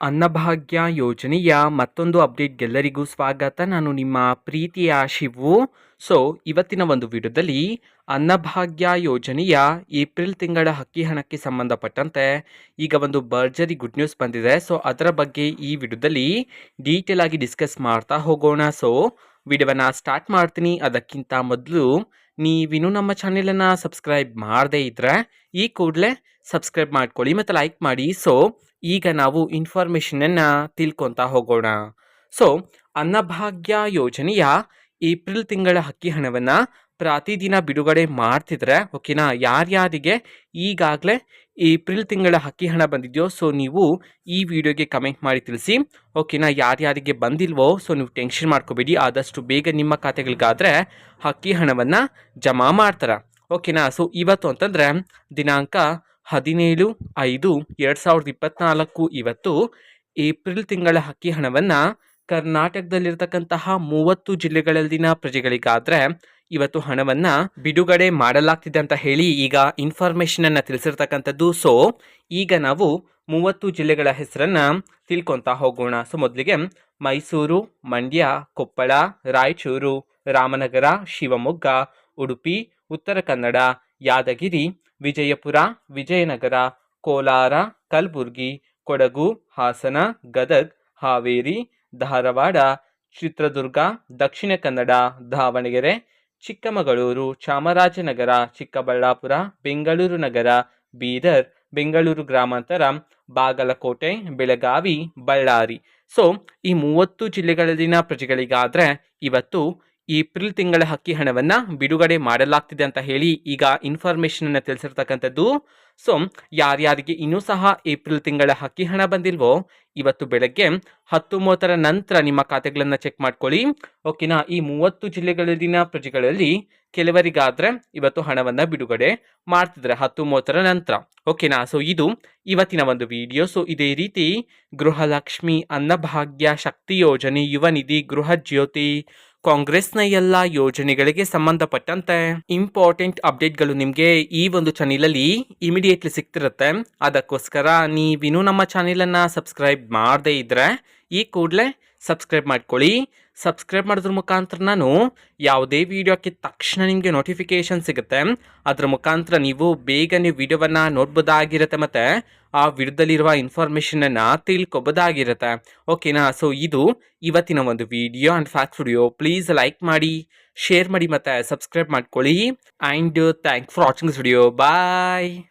ಅನ್ನಭಾಗ್ಯ ಯೋಜನೆಯ ಮತ್ತೊಂದು ಅಪ್ಡೇಟ್ಗೆಲ್ಲರಿಗೂ ಸ್ವಾಗತ. ನಾನು ನಿಮ್ಮ ಪ್ರೀತಿಯ ಶಿವು. ಸೊ ಇವತ್ತಿನ ಒಂದು ವಿಡಿಯೋದಲ್ಲಿ ಅನ್ನಭಾಗ್ಯ ಯೋಜನೆಯ ಏಪ್ರಿಲ್ ತಿಂಗಳ ಹಕ್ಕಿ ಹಣಕ್ಕೆ ಸಂಬಂಧಪಟ್ಟಂತೆ ಈಗ ಒಂದು ಭರ್ಜರಿ ಗುಡ್ ನ್ಯೂಸ್ ಬಂದಿದೆ. ಸೊ ಅದರ ಬಗ್ಗೆ ಈ ವಿಡಿಯೋದಲ್ಲಿ ಡೀಟೇಲ್ ಆಗಿ ಡಿಸ್ಕಸ್ ಮಾಡ್ತಾ ಹೋಗೋಣ. ಸೊ ವಿಡಿಯೋವನ್ನು ಸ್ಟಾರ್ಟ್ ಮಾಡ್ತೀನಿ. ಅದಕ್ಕಿಂತ ಮೊದಲು ನೀವಿನ್ನೂ ನಮ್ಮ ಚಾನೆಲನ್ನು ಸಬ್ಸ್ಕ್ರೈಬ್ ಮಾಡದೇ ಇದ್ದರೆ ಈ ಕೂಡಲೇ ಸಬ್ಸ್ಕ್ರೈಬ್ ಮಾಡ್ಕೊಳ್ಳಿ ಮತ್ತು ಲೈಕ್ ಮಾಡಿ. ಸೊ ಈಗ ನಾವು ಇನ್ಫಾರ್ಮೇಷನನ್ನು ತಿಳ್ಕೊತ ಹೋಗೋಣ. ಸೊ ಅನ್ನಭಾಗ್ಯ ಯೋಜನೆಯ ಏಪ್ರಿಲ್ ತಿಂಗಳ ಅಕ್ಕಿ ಹಣವನ್ನು ಪ್ರತಿದಿನ ಬಿಡುಗಡೆ ಮಾಡ್ತಿದ್ರೆ ಓಕೆನಾ ಯಾರ್ಯಾರಿಗೆ ಈಗಾಗಲೇ ಏಪ್ರಿಲ್ ತಿಂಗಳ ಅಕ್ಕಿ ಹಣ ಬಂದಿದೆಯೋ ಸೊ ನೀವು ಈ ವಿಡಿಯೋಗೆ ಕಮೆಂಟ್ ಮಾಡಿ ತಿಳಿಸಿ. ಓಕೆನಾ ಯಾರ್ಯಾರಿಗೆ ಬಂದಿಲ್ವೋ ಸೊ ನೀವು ಟೆನ್ಷನ್ ಮಾಡ್ಕೋಬೇಡಿ. ಆದಷ್ಟು ಬೇಗ ನಿಮ್ಮ ಖಾತೆಗಳಿಗಾದರೆ ಅಕ್ಕಿ ಹಣವನ್ನು ಜಮಾ ಮಾಡ್ತಾರೆ. ಓಕೆನಾ ಸೊ ಇವತ್ತು ಅಂತಂದರೆ ದಿನಾಂಕ ಹದಿನೇಳು, ಐದು, ಎರಡು ಸಾವಿರದ ಇಪ್ಪತ್ತ್ನಾಲ್ಕು ಇವತ್ತು ಏಪ್ರಿಲ್ ತಿಂಗಳ ಹಕ್ಕಿ ಹಣವನ್ನು ಕರ್ನಾಟಕದಲ್ಲಿರ್ತಕ್ಕಂತಹ ಮೂವತ್ತು ಜಿಲ್ಲೆಗಳಲ್ಲಿನ ಪ್ರಜೆಗಳಿಗಾದರೆ ಇವತ್ತು ಹಣವನ್ನು ಬಿಡುಗಡೆ ಮಾಡಲಾಗ್ತಿದೆ ಅಂತ ಹೇಳಿ ಈಗ ಇನ್ಫಾರ್ಮೇಷನನ್ನು ತಿಳಿಸಿರ್ತಕ್ಕಂಥದ್ದು. ಸೊ ಈಗ ನಾವು ಮೂವತ್ತು ಜಿಲ್ಲೆಗಳ ಹೆಸರನ್ನು ತಿಳ್ಕೊತಾ ಹೋಗೋಣ. ಸೊ ಮೊದಲಿಗೆ ಮೈಸೂರು, ಮಂಡ್ಯ, ಕೊಪ್ಪಳ, ರಾಯಚೂರು, ರಾಮನಗರ, ಶಿವಮೊಗ್ಗ, ಉಡುಪಿ, ಉತ್ತರ ಕನ್ನಡ, ಯಾದಗಿರಿ ವಿಜಯಪುರ, ವಿಜಯನಗರ, ಕೋಲಾರ, ಕಲಬುರಗಿ, ಕೊಡಗು, ಹಾಸನ, ಗದಗ್, ಹಾವೇರಿ, ಧಾರವಾಡ, ಚಿತ್ರದುರ್ಗ, ದಕ್ಷಿಣ ಕನ್ನಡ, ದಾವಣಗೆರೆ, ಚಿಕ್ಕಮಗಳೂರು, ಚಾಮರಾಜನಗರ, ಚಿಕ್ಕಬಳ್ಳಾಪುರ, ಬೆಂಗಳೂರು ನಗರ, ಬೀದರ್, ಬೆಂಗಳೂರು ಗ್ರಾಮಾಂತರ, ಬಾಗಲಕೋಟೆ, ಬೆಳಗಾವಿ, ಬಳ್ಳಾರಿ. ಸೊ ಈ ಮೂವತ್ತು ಜಿಲ್ಲೆಗಳಲ್ಲಿನ ಪ್ರಜೆಗಳಿಗಾದರೆ ಇವತ್ತು ಏಪ್ರಿಲ್ ತಿಂಗಳ ಹಕ್ಕಿ ಹಣವನ್ನು ಬಿಡುಗಡೆ ಮಾಡಲಾಗ್ತಿದೆ ಅಂತ ಹೇಳಿ ಈಗ ಇನ್ಫಾರ್ಮೇಷನನ್ನು ತಿಳಿಸಿರ್ತಕ್ಕಂಥದ್ದು. ಸೊ ಯಾರ್ಯಾರಿಗೆ ಇನ್ನೂ ಸಹ ಏಪ್ರಿಲ್ ತಿಂಗಳ ಹಕ್ಕಿ ಹಣ ಬಂದಿಲ್ವೋ, ಇವತ್ತು ಬೆಳಗ್ಗೆ ಹತ್ತು ಮೂವತ್ತರ ನಂತರ ನಿಮ್ಮ ಖಾತೆಗಳನ್ನು ಚೆಕ್ ಮಾಡ್ಕೊಳ್ಳಿ. ಓಕೆನಾ ಈ ಮೂವತ್ತು ಜಿಲ್ಲೆಗಳಲ್ಲಿನ ಪ್ರಜೆಗಳಲ್ಲಿ ಕೆಲವರಿಗಾದರೆ ಇವತ್ತು ಹಣವನ್ನು ಬಿಡುಗಡೆ ಮಾಡ್ತಿದ್ರೆ ಹತ್ತು ಮೂವತ್ತರ ನಂತರ ಓಕೆನಾ ಸೊ ಇದು ಇವತ್ತಿನ ಒಂದು ವಿಡಿಯೋ ಸೊ ಇದೇ ರೀತಿ ಗೃಹಲಕ್ಷ್ಮಿ ಅನ್ನಭಾಗ್ಯ ಶಕ್ತಿ ಯೋಜನೆ ಯುವ ನಿಧಿ ಗೃಹ ಜ್ಯೋತಿ ಕಾಂಗ್ರೆಸ್ನ ಎಲ್ಲ ಯೋಜನೆಗಳಿಗೆ ಸಂಬಂಧಪಟ್ಟಂತೆ ಇಂಪಾರ್ಟೆಂಟ್ ಅಪ್ಡೇಟ್ಗಳು ನಿಮಗೆ ಈ ಒಂದು ಚಾನೆಲಲ್ಲಿ ಇಮಿಡಿಯೇಟ್ಲಿ ಸಿಗ್ತಿರುತ್ತೆ. ಅದಕ್ಕೋಸ್ಕರ ನೀವಿನ್ನೂ ನಮ್ಮ ಚಾನೆಲನ್ನು ಸಬ್ಸ್ಕ್ರೈಬ್ ಮಾಡದೇ ಇದ್ದರೆ ಈ ಕೂಡಲೇ ಸಬ್ಸ್ಕ್ರೈಬ್ ಮಾಡ್ಕೊಳ್ಳಿ. ಸಬ್ಸ್ಕ್ರೈಬ್ ಮಾಡಿದ್ರ ಮುಖಾಂತರ ನಾನು ಯಾವುದೇ ವಿಡಿಯೋಕ್ಕೆ ತಕ್ಷಣ ನಿಮಗೆ ನೋಟಿಫಿಕೇಷನ್ ಸಿಗುತ್ತೆ. ಅದರ ಮುಖಾಂತರ ನೀವು ಬೇಗನೆ ವಿಡಿಯೋವನ್ನು ನೋಡ್ಬೋದಾಗಿರುತ್ತೆ ಮತ್ತು ಆ ವಿಡಿಯೋದಲ್ಲಿರುವ ಇನ್ಫಾರ್ಮೇಷನನ್ನು ತಿಳ್ಕೊಬೋದಾಗಿರುತ್ತೆ. ಓಕೆನಾ ಸೊ ಇದು ಇವತ್ತಿನ ಒಂದು video and facts video please like ಮಾಡಿ ಶೇರ್ ಮಾಡಿ ಮತ್ತು ಸಬ್ಸ್ಕ್ರೈಬ್ ಮಾಡ್ಕೊಳ್ಳಿ. And thank for watching this video bye